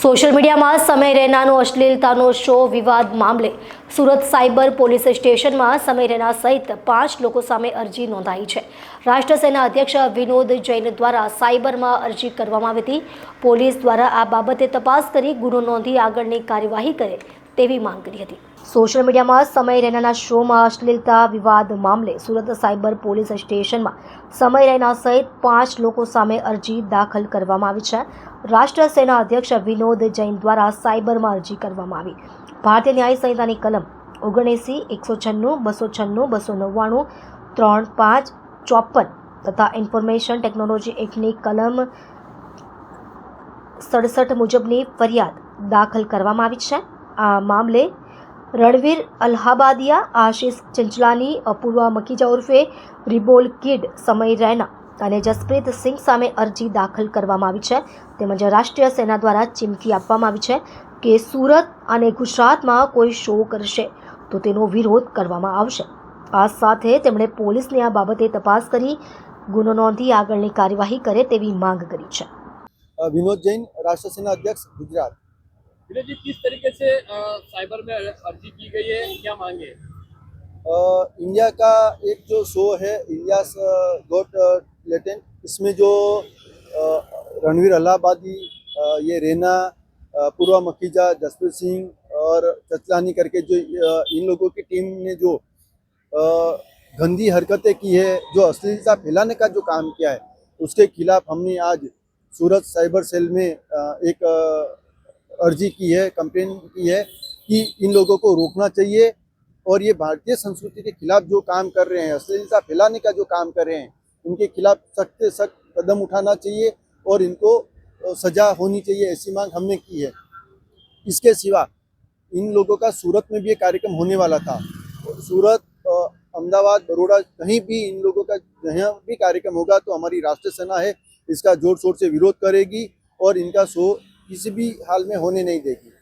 Social મીડિયામાં સમય રૈનાનો અશ્લીલતાનો show, વિવાદ મામલે સુરત સાયબર પોલીસ સ્ટેશનમાં સમય રૈના સહિત પાંચ લોકો સામે અરજી નોંધાઈ છે. રાષ્ટ્ર સેના અધ્યક્ષ વિનોદ જૈન દ્વારા સાયબરમાં અરજી કરવામાં આવી હતી. પોલીસ દ્વારા આ બાબતે તપાસ કરી ગુનો નોંધી આગળની કાર્યવાહી કરે તેવી માંગ કરી હતી. સોશિયલ મીડિયામાં સમય રૈનાના શોમાં અશ્લીલતા, વિવાદ મામલે સુરત સાયબર પોલીસ સ્ટેશનમાં સમય રૈના સહિત પાંચ લોકો સામે અરજી દાખલ કરવામાં આવી છે. રાષ્ટ્ર સેના અધ્યક્ષ વિનોદ જૈન દ્વારા સાયબરમાં અરજી કરવામાં આવી. ભારતીય ન્યાય સંહિતાની કલમ ઓગણએંસી, એકસો છન્નું, બસો છન્નું, બસો નવ્વાણું, ત્રણ પાંચ, ચોપન તથા ઇન્ફોર્મેશન ટેકનોલોજી એક્ટની કલમ સડસઠ મુજબની ફરિયાદ દાખલ કરવામાં આવી છે. આ મામલે રણવીર અલ્હાબાદિયા, આશિષ ચંચલાની, અપૂર્વા મકીજા ઉર્ફે રિબોલ કિડ સમય રૈના અને જસપ્રીત સિંહ સામે અરજી દાખલ કરવામાં આવી છે તેમજ રાષ્ટ્રીય સેના દ્વારા ચીમકી આપવામાં આવી છે કે સુરત અને ગુજરાતમાં કોઈ શો કરશે તો તેનો વિરોધ કરવામાં આવશે આ સાથે તેમણે પોલીસને આ બાબતે તપાસ કરી ગુનો નોંધી આગળની કાર્યવાહી કરે તેવી માંગ કરી છે अ, विनोद जैन राष्ट्र सेना अध्यक्ष गुजरात विनोद जी किस तरीके से अ, साइबर में अर्जी की गई है क्या मांगे अ, इंडिया का एक जो शो है इंडिया गॉट लेटेंट। इसमें जो रणवीर अलाहाबादी ये रेना पूर्वा मखीजा, जसप्रीत सिंह और चचलानी करके जो इन लोगों की टीम ने जो गंदी हरकतें की है, जो अश्लीलता फैलाने का जो काम किया है, उसके खिलाफ हमने आज सूरत साइबर सेल में एक अर्जी की है, कंप्लेन की है कि इन लोगों को रोकना चाहिए और ये भारतीय संस्कृति के खिलाफ जो काम कर रहे हैं, अश्लीलता फैलाने का जो काम कर रहे हैं इनके खिलाफ सख्त से सख्त कदम उठाना चाहिए और इनको सजा होनी चाहिए ऐसी मांग हमने की है। इसके सिवा इन लोगों का सूरत में भी एक कार्यक्रम होने वाला था। सूरत अहमदाबाद बड़ोड़ा कहीं भी इन लोगों का जहाँ भी कार्यक्रम होगा तो हमारी राष्ट्रीय सेना है, इसका ज़ोर शोर से विरोध करेगी और इनका शो किसी भी हाल में होने नहीं देगी।